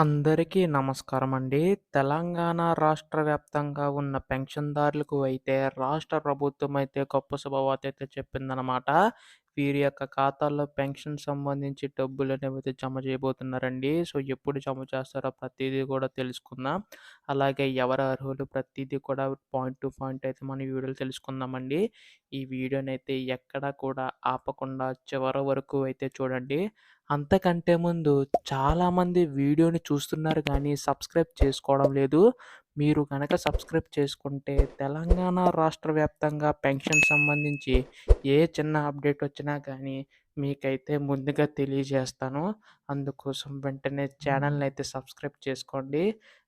అందరికీ నమస్కారం అండి తెలంగాణ రాష్ట్ర వ్యాప్తంగా ఉన్న పెన్షన్‌దారులకు అయితే రాష్ట్ర ప్రభుత్వం అయితే గొప్ప శుభవార్త అయితే చెప్పిందనమాట. వీరి యొక్క ఖాతాల్లో పెన్షన్ సంబంధించి డబ్బులు అనేవి అయితే జమ చేయబోతున్నారండి. సో, ఎప్పుడు జమ చేస్తారో ప్రతిదీ కూడా తెలుసుకుందాం. అలాగే ఎవరు అర్హులు ప్రతిదీ కూడా పాయింట్ టు పాయింట్ అయితే మనం వీడియోలు తెలుసుకుందామండి. ఈ వీడియోని అయితే ఎక్కడ కూడా ఆపకుండా చివరి వరకు అయితే చూడండి. అంతకంటే ముందు చాలామంది వీడియోని చూస్తున్నారు కానీ సబ్స్క్రైబ్ చేసుకోవడం లేదు. మీరు కనుక సబ్స్క్రైబ్ చేసుకుంటే తెలంగాణ రాష్ట్ర వ్యాప్తంగా పెన్షన్ సంబంధించి ఏ చిన్న అప్డేట్ వచ్చినా కానీ మీకైతే ముందుగా తెలియజేస్తాను. అందుకోసం వెంటనే ఛానల్‌ని అయితే సబ్స్క్రైబ్ చేసుకోండి.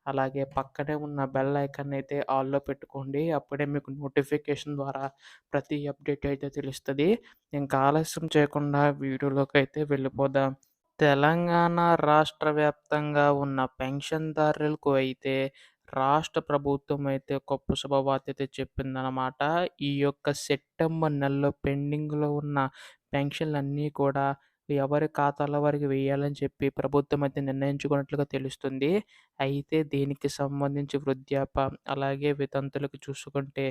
అలాగే పక్కనే ఉన్న బెల్ ఐకాన్ అయితే ఆల్‌లో పెట్టుకోండి. అప్పుడే మీకు నోటిఫికేషన్ ద్వారా ప్రతి అప్డేట్ అయితే తెలుస్తుంది ఇంకా ఆలస్యం చేయకుండా వీడియోలోకి అయితే వెళ్ళిపోదాం. తెలంగాణ రాష్ట్ర వ్యాప్తంగా ఉన్న పెన్షన్‌దారులకు అయితే రాష్ట్ర ప్రభుత్వం అయితే గొప్ప శుభవార్త అయితే చెప్పిందనమాట. ఈ యొక్క సెప్టెంబర్ నెలలో పెండింగ్‌లో ఉన్న పెన్షన్‌లన్నీ కూడా ఎవరి ఖాతాలో వారికి వేయాలని చెప్పి ప్రభుత్వం అయితే నిర్ణయించుకున్నట్లుగా తెలుస్తుంది. అయితే దీనికి సంబంధించి వృద్ధాప్య, అలాగే వితంతులకు చూసుకుంటే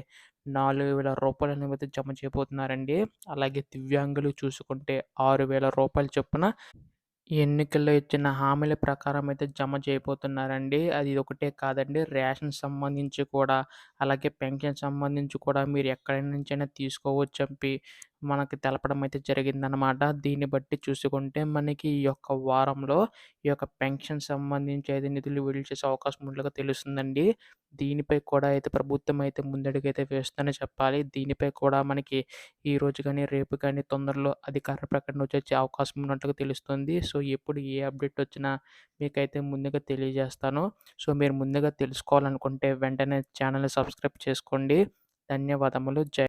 రూ. 4000 అనేవైతే జమ చేయబోతున్నారండి. అలాగే దివ్యాంగులు చూసుకుంటే రూ. 6000 చొప్పున ఎన్నికల్లో ఇచ్చిన హామీల ప్రకారం అయితే జమ చేయబోతున్నారండి. అది ఒకటే కాదండి రేషన్ సంబంధించి కూడా, అలాగే పెన్షన్ సంబంధించి కూడా మీరు ఎక్కడి నుంచైనా తీసుకోవచ్చు చెప్పి మనకి తెలపడం అయితే జరిగిందనమాట. దీన్ని బట్టి చూసుకుంటే మనకి ఈ యొక్క వారంలో ఈ యొక్క పెన్షన్ సంబంధించి అయితే నిధులు విడుదల చేసే అవకాశం ఉన్నట్లుగా తెలుస్తుందండి. దీనిపై కూడా అయితే ప్రభుత్వం అయితే ముందడుగైతే వేస్తుందని చెప్పాలి. దీనిపై కూడా మనకి ఈ రోజు కానీ, రేపు కానీ తొందరలో అధికార ప్రకటన వచ్చే అవకాశం ఉన్నట్టుగా తెలుస్తుంది. సో, ఎప్పుడు ఏ అప్డేట్ వచ్చినా మీకైతే ముందుగా తెలియజేస్తాను. సో, మీరు ముందుగా తెలుసుకోవాలనుకుంటే వెంటనే ఛానల్ సబ్స్క్రైబ్ చేసుకోండి. ధన్యవాదములు. జై